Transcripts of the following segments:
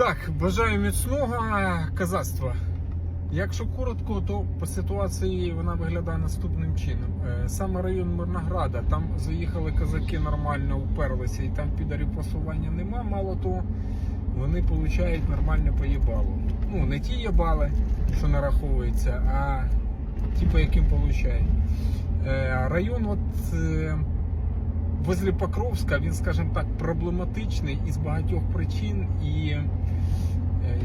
Так, бажаю міцного казацтва. Якщо коротко, то по ситуації вона виглядає наступним чином. Е, Саме район Мирнограда, там заїхали казаки нормально, уперлися, і там підарів просування нема. Мало того, вони получають нормально по їбалу. Ну, не ті їбали, що нараховуються, а ті, по яким получають. Е, Район, от. е, возле Покровська, він, скажімо так, проблематичний із багатьох причин і,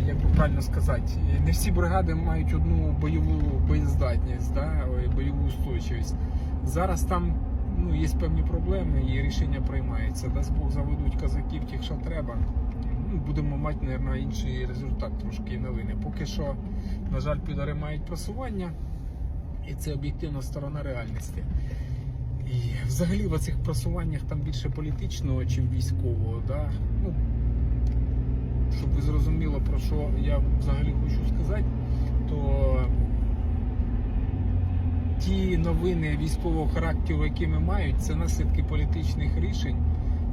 як правильно сказати, не всі бригади мають одну бойову боєздатність, да, бойову устойчивість. Зараз там ну, є певні проблеми і рішення приймаються. Дасть Бог заведуть казаків тих, що треба. Ну, будемо мати, мабуть, інший результат трошки новини. Поки що, на жаль, підари мають просування, і це об'єктивна сторона реальності. І взагалі в цих просуваннях там більше політичного, чим військового. Да? Ну, щоб ви зрозуміли, про що я взагалі хочу сказати, то ті новини військового характеру, які ми мають, це наслідки політичних рішень,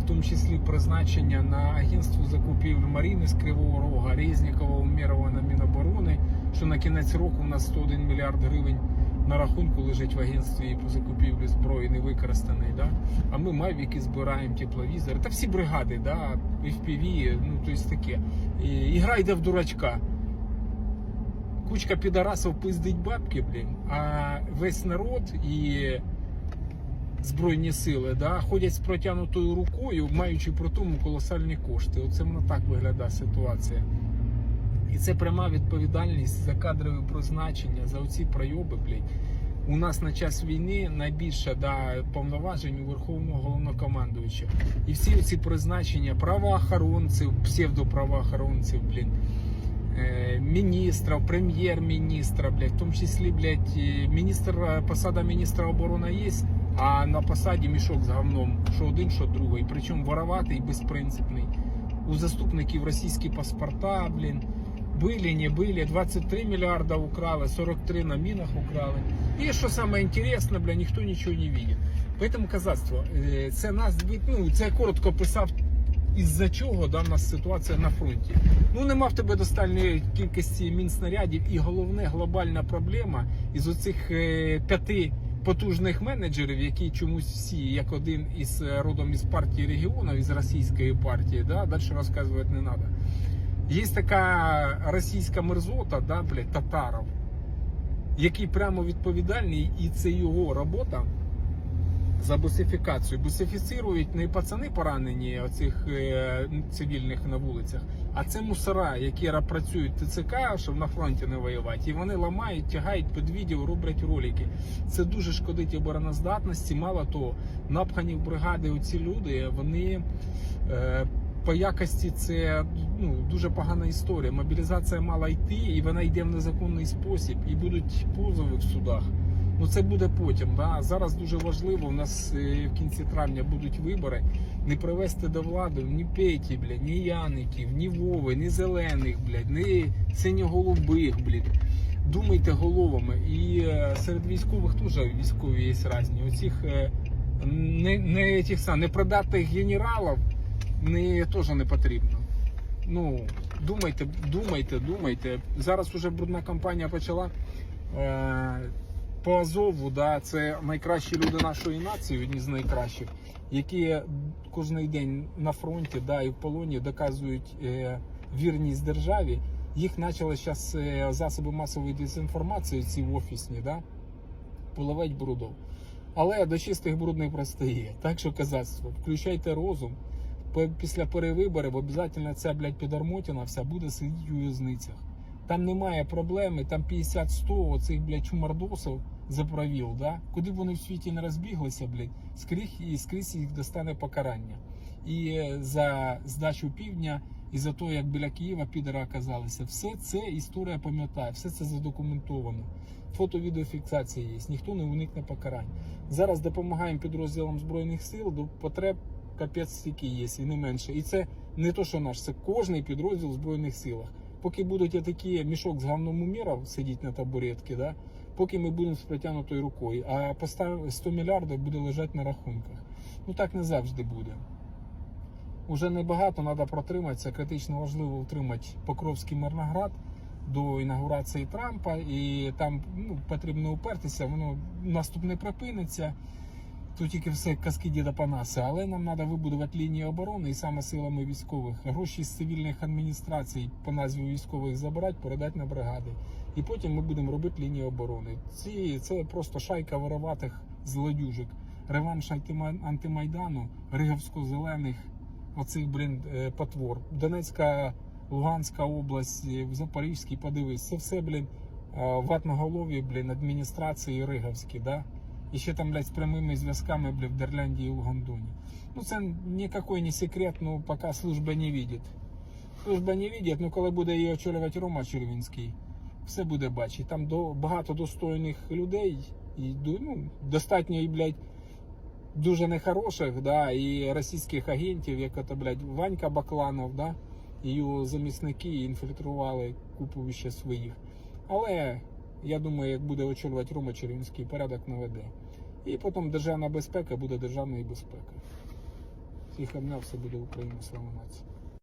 в тому числі призначення на агентство закупівлі Маріни з Кривого Рога, Резнікова, Умєрова на Міноборони, що на кінець року у нас 101 мільярд гривень на рахунку лежить в агентстві по закупівлі зброї не використаний. Да? А ми мавіки збираємо тепловізори. Та всі бригади, да? FPV, ну то есть таке. І, і гра йде в дурачка. Кучка підарасів пиздить бабки, блін, а весь народ і Збройні сили да, ходять з протягнутою рукою, маючи при тому колосальні кошти. Оце воно так виглядає ситуація. І це пряма відповідальність за кадрове призначення, за оці пройоби, блядь. У нас на час війни найбільше да, повноважень у Верховного головнокомандуюча. І всі ці призначення правоохоронців, псевдоправоохоронців, блін, е, міністра, прем'єр-міністра, блядь, в тому числі, блядь, міністр, е, посада міністра оборони є, а на посаді мішок з говном, що один, що другий. Причому вороватий і безпринципний. У заступників російські паспорта, блін Были, не были, 23 миллиарда украли, 43 на минах украли. І що саме інтересне, бля, ніхто нічого не видит. Поэтому казацтво, е, це нас, ну, це я коротко писав, із-за чого да, в нас ситуація на фронті. Ну, нема в тебе достатньої кількості мінснарядів, і головне глобальна проблема із оцих е, п'яти потужних менеджерів, які чомусь всі, як один із е, родом із партії регіонів, із російської партії, да, далі розказувати не треба. Є така російська мерзота, да, блядь, татаров, який прямо відповідальний, і це його робота за бусифікацію. Бусифіцирують не пацани поранені оцих е, цивільних на вулицях, а це мусора, які працюють ТЦК, щоб на фронті не воювати. І вони ламають, тягають під відео, роблять ролики. Це дуже шкодить обороноздатності. Мало того, напхані в бригади оці люди, вони. Е, по якості це ну, дуже погана історія. Мобілізація мала йти, і вона йде в незаконний спосіб, і будуть позови в судах. Ну це буде потім. Да? Зараз дуже важливо. У нас е, в кінці травня будуть вибори. Не привести до влади ні Петі, блядь, ні Яників, ні Вови, ні зелених, блядь, ні синьоголубих. Думайте головами. І е, серед військових теж військові є різні. Оцих е, не, не, тих сам, непридатних генералів не, теж не потрібно. Ну, думайте, думайте, думайте. Зараз уже брудна кампанія почала. Е, по Азову, да, це найкращі люди нашої нації, одні з найкращих, які кожен день на фронті да, і в полоні доказують е, вірність державі. Їх почали зараз е, засоби масової дезінформації, ці офісні, да, поливати брудом. Але до чистих бруд не простає. Так що казацтво, включайте розум. Після перевиборів обов'язково ця, блядь, підармотіна вся буде сидіти у в'язницях. Там немає проблеми, там 50-100 оцих, блядь, чумардосів заправіл, да? Куди б вони в світі не розбіглися, блядь, скрізь, і скрізь їх достане покарання. І е, за здачу півдня, і за те, як біля Києва підери оказалися. Все це історія пам'ятає, все це задокументовано. Фото відеофіксація є, ніхто не уникне покарань. Зараз допомагаємо підрозділам Збройних сил до потреб капець стільки є, і не менше. І це не то, що наш, це кожний підрозділ в Збройних силах. Поки будуть такі мішок з говном уміров сидіти на табуретці, да? поки ми будемо з протягнутою рукою, а постав 100 мільярдів буде лежати на рахунках. Ну так не завжди буде. Уже небагато, треба протриматися. Критично важливо утримати Покровський Мирноград до інаугурації Трампа, і там ну, потрібно упертися, воно наступ не припиниться. Тут тільки все казки діда Панаса, але нам треба вибудувати лінії оборони і саме силами військових. Гроші з цивільних адміністрацій по назві військових забирати, передати на бригади. І потім ми будемо робити лінії оборони. Ці це просто шайка вороватих злодюжок. Реванш антимайдану, Риговсько-зелених, оцих блін е, потвор. Донецька, Луганська область, е, в Запорізькій, подивись, це все, блін, е, ватноголові, блін, адміністрації Риговські, да? І ще там, блядь, з прямими зв'язками, блядь, в Дерляндії і в Гондоні. Ну, це ніякий не секрет, ну, поки служба не видить. Служба не видить, ну коли буде її очолювати Рома Червінський, все буде бачити. Там до, багато достойних людей, і ну, достатньо, і, блядь, дуже нехороших, да, і російських агентів, як ото, блядь, Ванька Бакланов, да, і його замісники інфільтрували купу ще своїх. Але я думаю, як буде очолювати Рома Червінський, порядок наведе. І потім державна безпека буде державною безпекою. Всіх обняв, все буде Україна, слава нації.